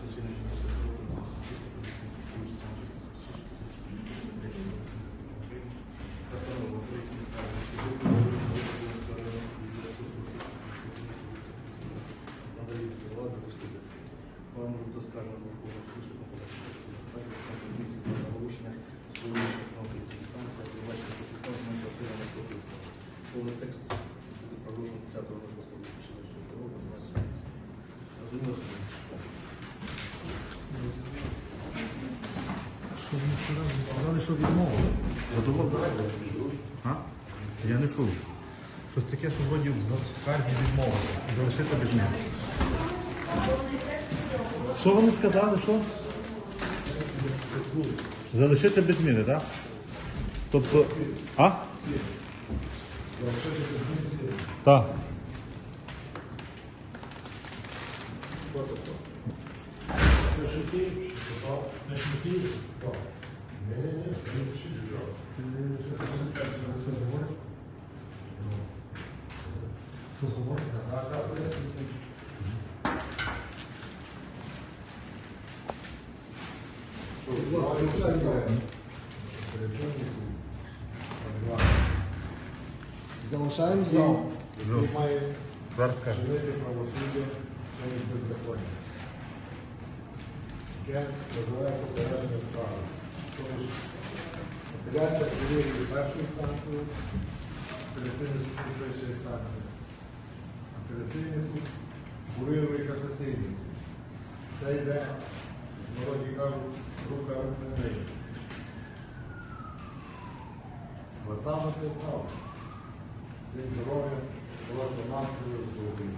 причини, що не року на Постанова Української Що вони сказали? Сказали, що відмовили. А? Я не чув. Щось таке, що вроді в карті відмовили. Залишити без них. Що вони сказали, що? Залишити без зміни, так? Тобто. А? Так. Залишаємо зал. Який має Зараз скажу. чинити правосуддя Яке називається переження справи. Тобто ж апеляція перевірює першу інстанцію, апеляційний суд перша інстанція. Апеляційний суд бурює касаційний суд. Це йде, в народі кажуть, рука рук не миє. Бо там це право. Всім здоров'я, хорошого настрою, до України.